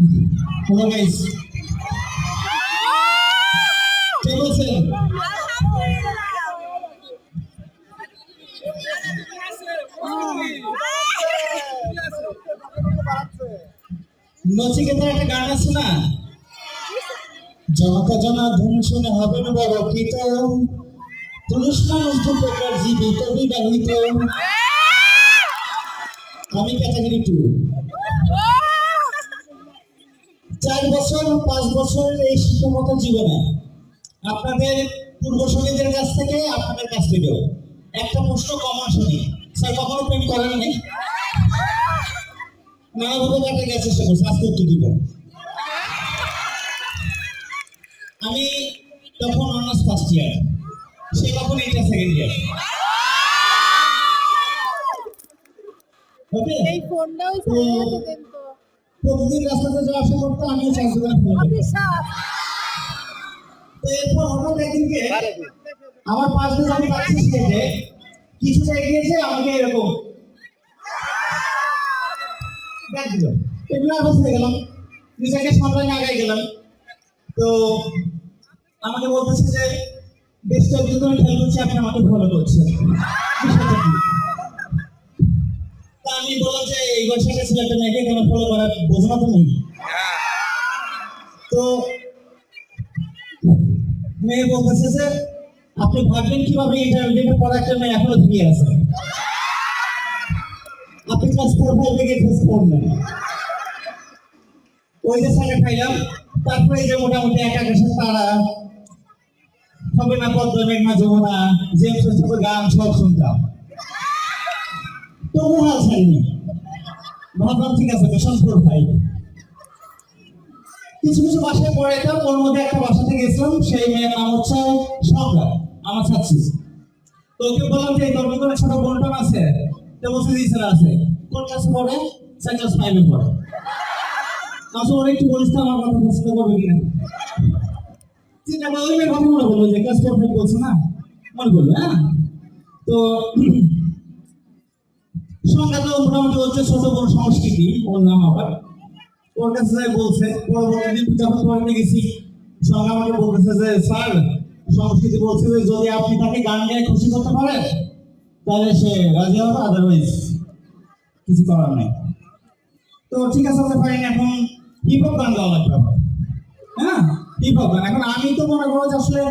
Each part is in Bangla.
হ্যালো গাইস কে বলছেন নচিকেতার একটা গান আছে না? জনতা জনা ধন শুনে হবেন বড় কৃত। পুরুষ মানুষ দু প্রকার জীবিত বিবাহিত। আমি ক্যাটাগরি টু চার বছর পাঁচ বছরের এই শিক্ষাগত জীবনে আপনাদের পূর্বসঙ্গীদের কাছ থেকে আপনাদের কাছ থেকেও একটা প্রশ্ন কমন শুনি স্যার কখনো প্রেম করেন নাই? নানাভাবে কাটে গেছে সে আজকে উত্তর দিব। আমি তখন অনার্স ফার্স্ট ইয়ার সে তখন এটা সেকেন্ড ইয়ার এই তো। প্রতিদিন রাস্তাতে যাওয়া আসা করতে এরপর হঠাৎ একদিনকে আমার পাশ দিয়ে আমি যাচ্ছি স্টেজে কিছুটা এগিয়েছে আমাকে এরকম এগুলো বসে গেলাম নিজেকে গেলাম। তো আমাকে বলতেছে যে বেশ খেয়াল করছি আপনি আমাকে ফলো করছেন। আমি বললাম যে এই বয়সের ছেলেটা মেয়েকে, কেন ফলো করার বোঝো না তুমি? তো মেয়ে বলতেছে যে, আপনি ভাববেন কীভাবে ইন্টারমিডিয়েটের পড়ার জন্য এখনও ধুয়ে আছে? আপনি ক্লাস ফোর ক্লাস ফোর নেন। ওই যে সাইডে খাইলাম, তারপরে যে মোটামুটি এক আকাশের তারা, হবে না, পদ্ম, মেঘনা, যমুনা গান, সব শুনতাম। তবু হাল ছাড়িনি ভাবলাম ঠিক আছে বেশন ফোর কিছু কিছু বাসায় পড়ে যেতাম ওর মধ্যে একটা বাসাতে গেছিলাম, সেই মেয়ের নাম হচ্ছে সরকার আমার ছাত্রী। তো ওকে বললাম যে তোর কোনো ছোট বোনটান আছে? তো বসে দিয়েছে আছে। কোন ক্লাসে পড়ে? সেকেন্ড ক্লাস ফাইভে পড়ে। আসলে ওরা একটু বলিস আমার কথা পছন্দ করবে কিনা? চিন্তা করে মেয়ের কথা মনে বলল যে ক্লাস ফাইভ বলছে না? মনে করল হ্যাঁ? তো সংজ্ঞা তো মোটামুটি হচ্ছে ছোট বড় সংস্কৃতি, ওর নাম আবার। ওর কাছে যাই বলছে, পরবর্তী যখন পড়তে গেছি সঙ্গে আমাকে বলতেছে যে, স্যার, সংস্কৃতি বলছে যে, যদি আপনি তাকে গান গায়ে খুশি করতে পারেন, তাহলে সে রাজি হবে আদারওয়াইজ কিছু করার নেই। তো ঠিক আছে আমরা ফাইন এখন হিপ হপ গান গাওয়া লাগবে। হ্যাঁ হিপ হপ গান। এখন আমি তো মনে করো যে আসলে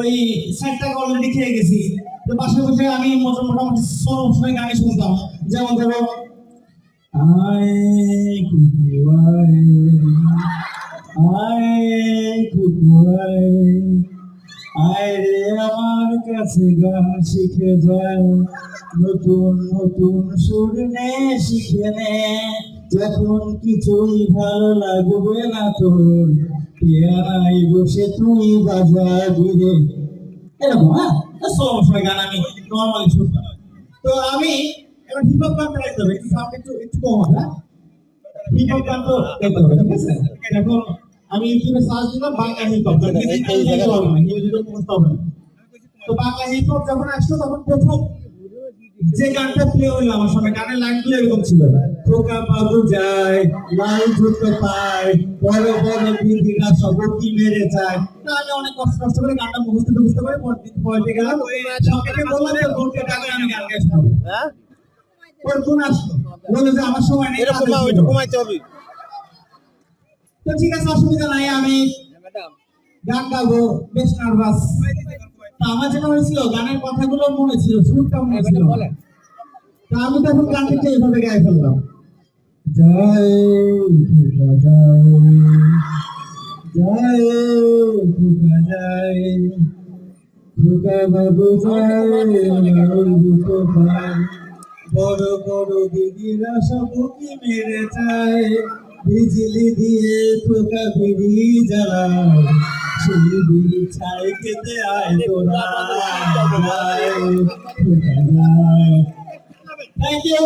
ওই সাইডটাকে অলরেডি খেয়ে গেছি। পাশে বসে আমি মোটা- মোটামুটি সব সময় গানই শুনতাম। যেমন ধরো, আয় কুকু আয় আয় আয় রে আমার কাছে গান শিখে যায়। নতুন নতুন সুর নে, শিখে নে। যখন কিছুই ভালো লাগবে না তোর পেয়ারাই বসে তুই বাজাবি রে। এরকম হ্যাঁ? সময় গান আমি নর্মালি শুনতাম। তো আমি এবার হিপ হপ গান গাইতে হবে একটু সামনে একটু একটু কম হবে হিপ হপ গান তো গাইতে হবে ঠিক আছে? এখন আমি ইউটিউবে সার্চ দিলাম বাংলা হিপ হপ তো বাংলা হিপ হপ যখন আসলো তখন প্রথম যে গানটা প্লে হলো আমার সঙ্গে গানের লাইনগুলো এরকম ছিল। খোকা বাবু যায় লাল জুতো পায় বড় বড় বিধিরা সব কি মেরে যায়। আমি অনেক কষ্ট কষ্ট করে গানটা মুখস্থ বুঝতে পারি পড়তে গেলাম। সবাইকে বললাম যে বোনকে ডাকলে আমি গান গাই হ্যাঁ? ওর বোন আসলো। বলল যে আমার সময় নেই এরকম ছিল। কমাইতে হবে। তো ঠিক আছে অসুবিধা নাই আমি গান গাবো বেশ নার্ভাস। তা আমার যেটা হয়েছিল গানের কথাগুলো মনে ছিল সুরটা মনে ছিল। তা আমি তখন গানটাকে এইভাবে গায়ে ফেললাম। জয় জয় জয় জয় বাবু বড় বড় দিদিরা সব কি মেরে যায় বিজলি দিয়ে খোকা বিড়ি জ্বালায়। সেই বিড়ি ছাই খেতে আয় তোরা খোকা যায় থ্যাংক ইউ